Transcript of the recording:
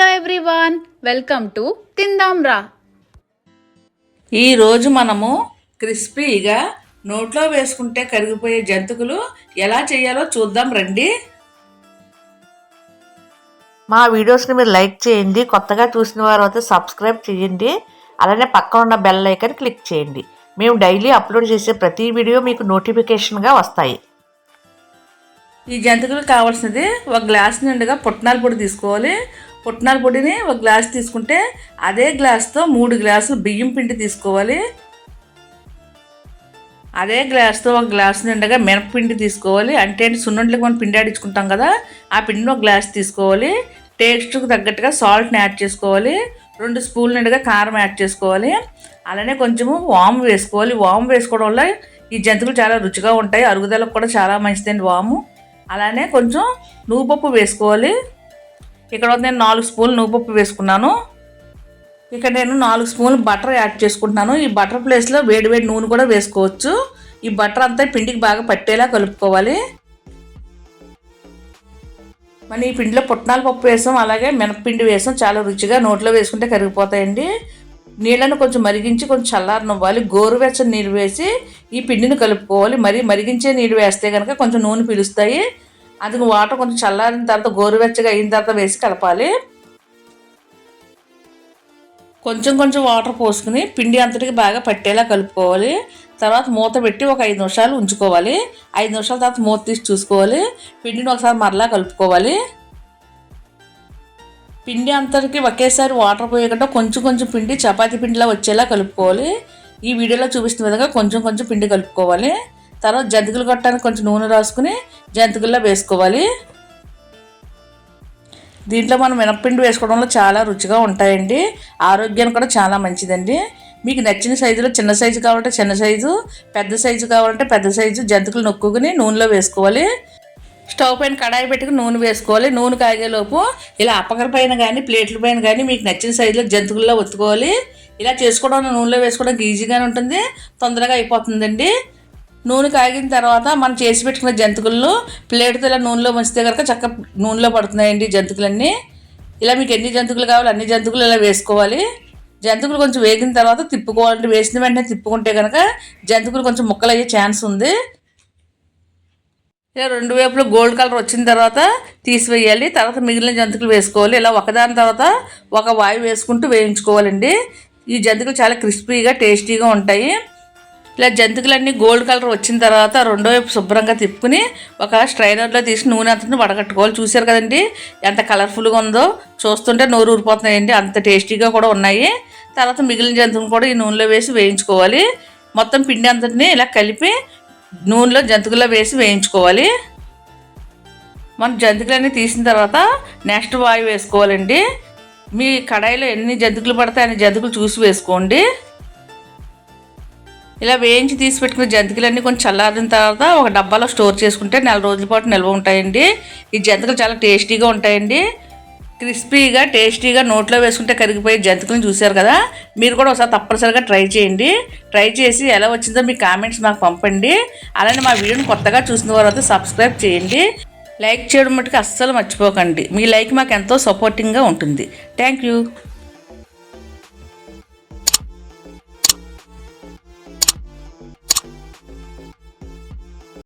Hello everyone welcome to Tindamra ఈరోజు మనము క్రిస్పీగా నోట్లో వేసుకుంటే కరిగిపోయే జంతుకులు ఎలా చేయాలో చూద్దాం రండి. మా వీడియోస్ని మీరు లైక్ చేయండి కొత్తగా చూసిన వారు అయితే సబ్స్క్రైబ్ చేయండి అలానే పక్కన ఉన్న బెల్ ఐకాన్ క్లిక్ చేయండి. మేము డైలీ అప్లోడ్ చేసే ప్రతి వీడియో మీకు నోటిఫికేషన్గా వస్తాయి. ఈ జంతుకులకు కావాల్సినది ఒక గ్లాస్ నిండుగా పుట్నాల పొడి తీసుకోవాలి. పుట్నాల పొడిని ఒక గ్లాస్ తీసుకుంటే అదే గ్లాస్తో మూడు గ్లాసులు బియ్యం పిండి తీసుకోవాలి. అదే గ్లాస్తో ఒక గ్లాస్ నిండగా మినపపిండి తీసుకోవాలి. అంటే సున్నుండలకు మనం పిండి ఆడించుకుంటాం కదా ఆ పిండిని ఒక గ్లాస్ తీసుకోవాలి. టేస్ట్కి తగ్గట్టుగా సాల్ట్ని యాడ్ చేసుకోవాలి. రెండు స్పూన్ల నిండుగా కారం యాడ్ చేసుకోవాలి. అలానే కొంచెము వాము వేసుకోవాలి. వాము వేసుకోవడం వల్ల ఈ జంతువులు చాలా రుచిగా ఉంటాయి. అరుగుదలకు కూడా చాలా మంచిదండి వాము. అలానే కొంచెం నువ్వు పప్పు వేసుకోవాలి. ఇక్కడ నేను నాలుగు స్పూన్లు నువ్వుపప్పు వేసుకున్నాను. ఇక్కడ నేను నాలుగు స్పూన్లు బటర్ యాడ్ చేసుకుంటున్నాను. ఈ బటర్ ప్లేస్లో వేడి వేడి నూనె కూడా వేసుకోవచ్చు. ఈ బటర్ అంతా పిండికి బాగా పట్టేలా కలుపుకోవాలి. మన ఈ పిండిలో పుట్నాల పప్పు వేసాం అలాగే మినపపిండి వేసాం. చాలా రుచిగా నోట్లో వేసుకుంటే కరిగిపోతాయండి. నీళ్ళను కొంచెం మరిగించి కొంచెం చల్లారనివ్వాలి గోరువెచ్చని నీళ్ళు వేసి ఈ పిండిని కలుపుకోవాలి. మరి మరిగించే నీళ్ళు వేస్తే కనుక కొంచెం నూనె పిలుస్తాయి. అది వాటర్ కొంచెం చల్లారిన తర్వాత గోరువెచ్చగా అయిన తర్వాత వేసి కలపాలి. కొంచెం కొంచెం వాటర్ పోసుకుని పిండి అంతటికి బాగా పట్టేలా కలుపుకోవాలి. తర్వాత మూత పెట్టి ఒక ఐదు నిమిషాలు ఉంచుకోవాలి. ఐదు నిమిషాల తర్వాత మూత తీసి చూసుకోవాలి. పిండిని ఒకసారి మరలా కలుపుకోవాలి. పిండి అంతటికి ఒకేసారి వాటర్ పోయకుండా కొంచెం కొంచెం పిండి చపాతీ పిండిలా వచ్చేలా కలుపుకోవాలి. ఈ వీడియోలో చూపిస్తున్న విధంగా కొంచెం కొంచెం పిండి కలుపుకోవాలి. తర్వాత జంతికలు కొట్టడానికి కొంచెం నూనె రాసుకుని జంతికల్లో వేసుకోవాలి. దీంట్లో మనం మినప్పిండి వేసుకోవడంలో చాలా రుచిగా ఉంటాయండి. ఆరోగ్యానికి కూడా చాలా మంచిదండి. మీకు నచ్చిన సైజులో చిన్న సైజు కావాలంటే చిన్న సైజు పెద్ద సైజు కావాలంటే పెద్ద సైజు జంతికలు నొక్కుని నూనెలో వేసుకోవాలి. స్టవ్ పైన కడాయి పెట్టుకుని నూనె వేసుకోవాలి. నూనె కాగేలోపు ఇలా అప్పకర పైన కానీ ప్లేట్ల పైన కానీ మీకు నచ్చిన సైజులో జంతికల్లో ఒత్తుకోవాలి. ఇలా చేసుకోవడం నూనెలో వేసుకోవడానికి ఈజీగానే ఉంటుంది. తొందరగా అయిపోతుందండి. నూనె కాగిన తర్వాత మనం చేసి పెట్టుకున్న జంతువులను ప్లేట్తో ఇలా నూనెలో ముంచితే కనుక చక్క నూనెలో పడుతున్నాయండి జంతువులన్నీ ఇలా మీకు ఎన్ని జంతువులు కావాలి అన్ని జంతువులు ఇలా వేసుకోవాలి. జంతువులు కొంచెం వేగిన తర్వాత తిప్పుకోవాలంటే వేసిన వెంటనే తిప్పుకుంటే కనుక జంతువులు కొంచెం ముక్కలు అయ్యే ఛాన్స్ ఉంది. ఇలా రెండు వైపులు గోల్డ్ కలర్ వచ్చిన తర్వాత తీసివేయాలి. తర్వాత మిగిలిన జంతువులు వేసుకోవాలి. ఇలా ఒకదాని తర్వాత ఒక వాయు వేసుకుంటూ వేయించుకోవాలండి. ఈ జంతువులు చాలా క్రిస్పీగా టేస్టీగా ఉంటాయి. ఇలా జంతికలన్నీ గోల్డ్ కలర్ వచ్చిన తర్వాత రెండో వైపు శుభ్రంగా తిప్పుకుని ఒక స్ట్రైనర్లో తీసి నూనె అంతని వడగట్టుకోవాలి. చూశారు కదండి? ఎంత కలర్ఫుల్గా ఉందో. చూస్తుంటే నోరు ఊరిపోతున్నాయండి. అంత టేస్టీగా కూడా ఉన్నాయి. తర్వాత మిగిలిన జంతువులు కూడా ఈ నూనెలో వేసి వేయించుకోవాలి. మొత్తం పిండి అంతటిని ఇలా కలిపి నూనెలో జంతికల్లో వేసి వేయించుకోవాలి. మనం జంతికలన్నీ తీసిన తర్వాత నెక్స్ట్ వాయు వేసుకోవాలండి. మీ కడాయిలో ఎన్ని జంతికలు పడతాయి అన్ని జంతికలు చూసి వేసుకోండి. ఇలా వేయించి తీసి పెట్టుకున్న జంతికలన్నీ కొంచెం చల్లారిన తర్వాత ఒక డబ్బాలో స్టోర్ చేసుకుంటే నెల రోజుల పాటు నిల్వ ఉంటాయండి. ఈ జంతికలు చాలా టేస్టీగా ఉంటాయండి. క్రిస్పీగా టేస్టీగా నోట్లో వేసుకుంటే కరిగిపోయే జంతికలను చూశారు కదా? మీరు కూడా ఒకసారి తప్పనిసరిగా ట్రై చేయండి. ట్రై చేసి ఎలా వచ్చిందో మీ కామెంట్స్ మాకు పంపండి. అలానే మా వీడియోని కొత్తగా చూసిన వారైతే సబ్స్క్రైబ్ చేయండి. లైక్ చేయడం మటుకు అస్సలు మర్చిపోకండి. మీ లైక్ మాకు ఎంతో సపోర్టింగ్గా ఉంటుంది. Thank you